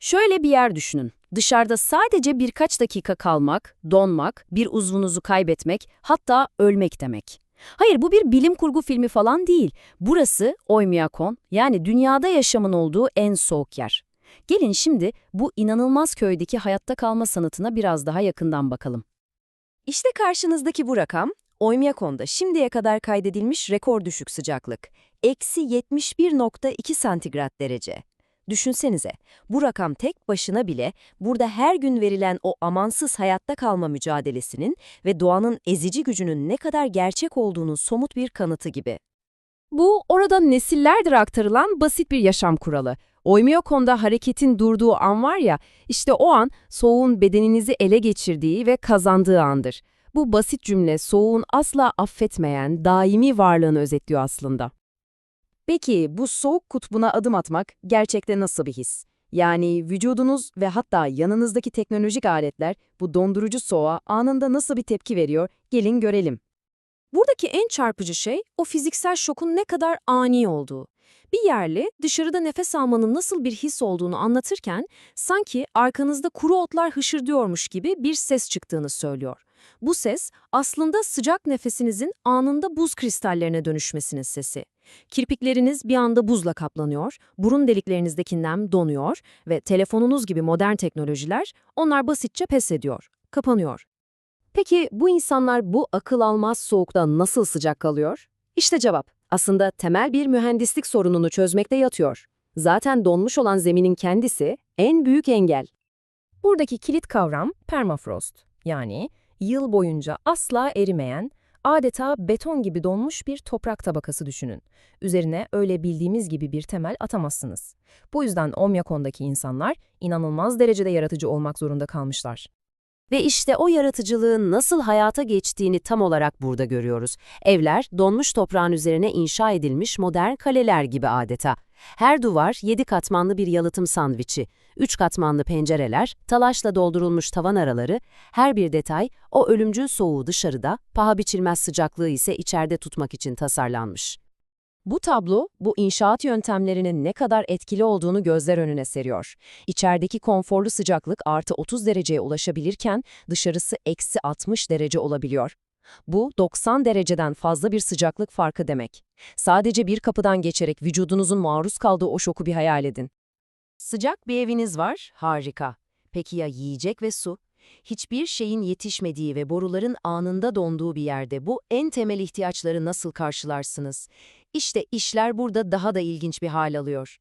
Şöyle bir yer düşünün. Dışarıda sadece birkaç dakika kalmak, donmak, bir uzvunuzu kaybetmek, hatta ölmek demek. Hayır bu bir bilim kurgu filmi falan değil. Burası Oymyakon yani dünyada yaşamın olduğu en soğuk yer. Gelin şimdi bu inanılmaz köydeki hayatta kalma sanatına biraz daha yakından bakalım. İşte karşınızdaki bu rakam, Oymyakon'da şimdiye kadar kaydedilmiş rekor düşük sıcaklık. Eksi 71.2 santigrat derece. Düşünsenize, bu rakam tek başına bile burada her gün verilen o amansız hayatta kalma mücadelesinin ve doğanın ezici gücünün ne kadar gerçek olduğunun somut bir kanıtı gibi. Bu orada nesillerdir aktarılan basit bir yaşam kuralı. Oymyokon'da hareketin durduğu an var ya, işte o an soğuğun bedeninizi ele geçirdiği ve kazandığı andır. Bu basit cümle soğuğun asla affetmeyen, daimi varlığını özetliyor aslında. Peki bu soğuk kutbuna adım atmak gerçekte nasıl bir his? Yani vücudunuz ve hatta yanınızdaki teknolojik aletler bu dondurucu soğuğa anında nasıl bir tepki veriyor? Gelin görelim. Buradaki en çarpıcı şey o fiziksel şokun ne kadar ani olduğu. Bir yerli dışarıda nefes almanın nasıl bir his olduğunu anlatırken sanki arkanızda kuru otlar hışırdıyormuş gibi bir ses çıktığını söylüyor. Bu ses aslında sıcak nefesinizin anında buz kristallerine dönüşmesinin sesi. Kirpikleriniz bir anda buzla kaplanıyor, burun deliklerinizdeki nem donuyor ve telefonunuz gibi modern teknolojiler onlar basitçe pes ediyor, kapanıyor. Peki bu insanlar bu akıl almaz soğukta nasıl sıcak kalıyor? İşte cevap. Aslında temel bir mühendislik sorununu çözmekte yatıyor. Zaten donmuş olan zeminin kendisi en büyük engel. Buradaki kilit kavram permafrost. Yani yıl boyunca asla erimeyen, adeta beton gibi donmuş bir toprak tabakası düşünün. Üzerine öyle bildiğimiz gibi bir temel atamazsınız. Bu yüzden Omyakon'daki insanlar inanılmaz derecede yaratıcı olmak zorunda kalmışlar. Ve işte o yaratıcılığın nasıl hayata geçtiğini tam olarak burada görüyoruz. Evler, donmuş toprağın üzerine inşa edilmiş modern kaleler gibi adeta. Her duvar yedi katmanlı bir yalıtım sandviçi, üç katmanlı pencereler, talaşla doldurulmuş tavan araları, her bir detay o ölümcül soğuğu dışarıda, paha biçilmez sıcaklığı ise içeride tutmak için tasarlanmış. Bu tablo, bu inşaat yöntemlerinin ne kadar etkili olduğunu gözler önüne seriyor. İçerideki konforlu sıcaklık artı 30 dereceye ulaşabilirken dışarısı eksi 60 derece olabiliyor. Bu 90 dereceden fazla bir sıcaklık farkı demek. Sadece bir kapıdan geçerek vücudunuzun maruz kaldığı o şoku bir hayal edin. Sıcak bir eviniz var, harika. Peki ya yiyecek ve su? Hiçbir şeyin yetişmediği ve boruların anında donduğu bir yerde bu en temel ihtiyaçları nasıl karşılarsınız? İşte işler burada daha da ilginç bir hal alıyor.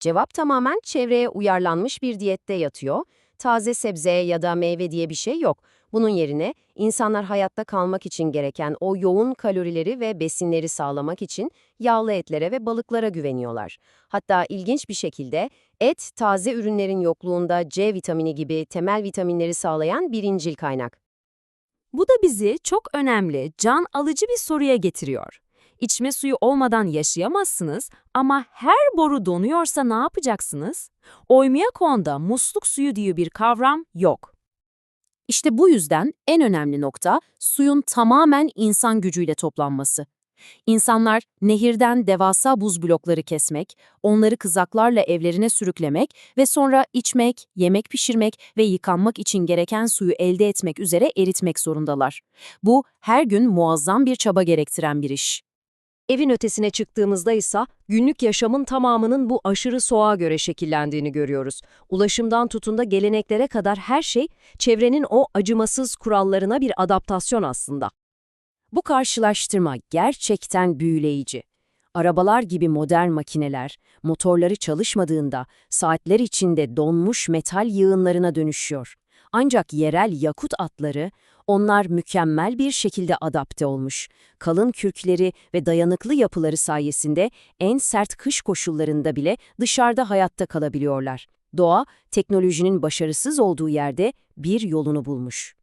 Cevap tamamen çevreye uyarlanmış bir diyette yatıyor. Taze sebze ya da meyve diye bir şey yok. Bunun yerine insanlar hayatta kalmak için gereken o yoğun kalorileri ve besinleri sağlamak için yağlı etlere ve balıklara güveniyorlar. Hatta ilginç bir şekilde et, taze ürünlerin yokluğunda C vitamini gibi temel vitaminleri sağlayan birincil kaynak. Bu da bizi çok önemli, can alıcı bir soruya getiriyor. İçme suyu olmadan yaşayamazsınız ama her boru donuyorsa ne yapacaksınız? Oymyakon'da musluk suyu diye bir kavram yok. İşte bu yüzden en önemli nokta suyun tamamen insan gücüyle toplanması. İnsanlar nehirden devasa buz blokları kesmek, onları kızaklarla evlerine sürüklemek ve sonra içmek, yemek pişirmek ve yıkanmak için gereken suyu elde etmek üzere eritmek zorundalar. Bu her gün muazzam bir çaba gerektiren bir iş. Evin ötesine çıktığımızda ise günlük yaşamın tamamının bu aşırı soğuğa göre şekillendiğini görüyoruz. Ulaşımdan tutun da geleneklere kadar her şey çevrenin o acımasız kurallarına bir adaptasyon aslında. Bu karşılaştırma gerçekten büyüleyici. Arabalar gibi modern makineler, motorları çalışmadığında saatler içinde donmuş metal yığınlarına dönüşüyor. Ancak yerel yakut atları, onlar mükemmel bir şekilde adapte olmuş. Kalın kürkleri ve dayanıklı yapıları sayesinde en sert kış koşullarında bile dışarıda hayatta kalabiliyorlar. Doğa, teknolojinin başarısız olduğu yerde bir yolunu bulmuş.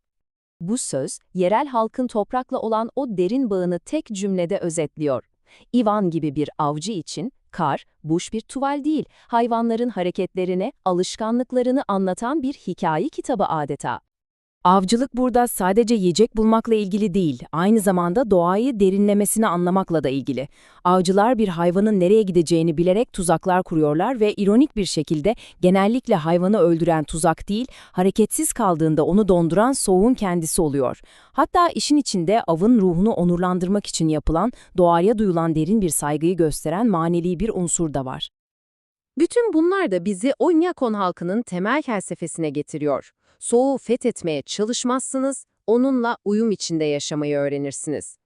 Bu söz, yerel halkın toprakla olan o derin bağını tek cümlede özetliyor. Ivan gibi bir avcı için kar, buş bir tuval değil, hayvanların hareketlerine, alışkanlıklarını anlatan bir hikaye kitabı adeta. Avcılık burada sadece yiyecek bulmakla ilgili değil, aynı zamanda doğayı derinlemesine anlamakla da ilgili. Avcılar bir hayvanın nereye gideceğini bilerek tuzaklar kuruyorlar ve ironik bir şekilde genellikle hayvanı öldüren tuzak değil, hareketsiz kaldığında onu donduran soğuğun kendisi oluyor. Hatta işin içinde avın ruhunu onurlandırmak için yapılan, doğaya duyulan derin bir saygıyı gösteren manevi bir unsur da var. Bütün bunlar da bizi Onyakon halkının temel felsefesine getiriyor. Soğuğu fethetmeye çalışmazsınız, onunla uyum içinde yaşamayı öğrenirsiniz.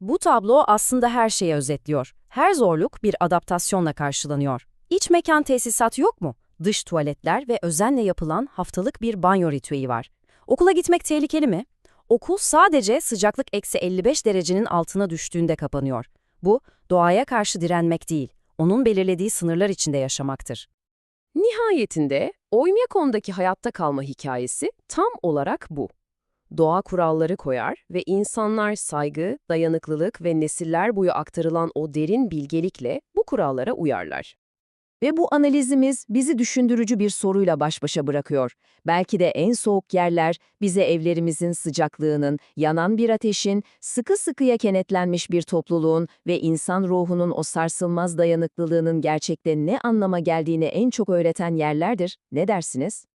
Bu tablo aslında her şeyi özetliyor. Her zorluk bir adaptasyonla karşılanıyor. İç mekan tesisat yok mu? Dış tuvaletler ve özenle yapılan haftalık bir banyo ritüeli var. Okula gitmek tehlikeli mi? Okul sadece sıcaklık eksi 55 derecenin altına düştüğünde kapanıyor. Bu, doğaya karşı direnmek değil, onun belirlediği sınırlar içinde yaşamaktır. Nihayetinde Oymyakon'daki hayatta kalma hikayesi tam olarak bu. Doğa kuralları koyar ve insanlar saygı, dayanıklılık ve nesiller boyu aktarılan o derin bilgelikle bu kurallara uyarlar. Ve bu analizimiz bizi düşündürücü bir soruyla baş başa bırakıyor. Belki de en soğuk yerler bize evlerimizin sıcaklığının, yanan bir ateşin, sıkı sıkıya kenetlenmiş bir topluluğun ve insan ruhunun o sarsılmaz dayanıklılığının gerçekte ne anlama geldiğini en çok öğreten yerlerdir. Ne dersiniz?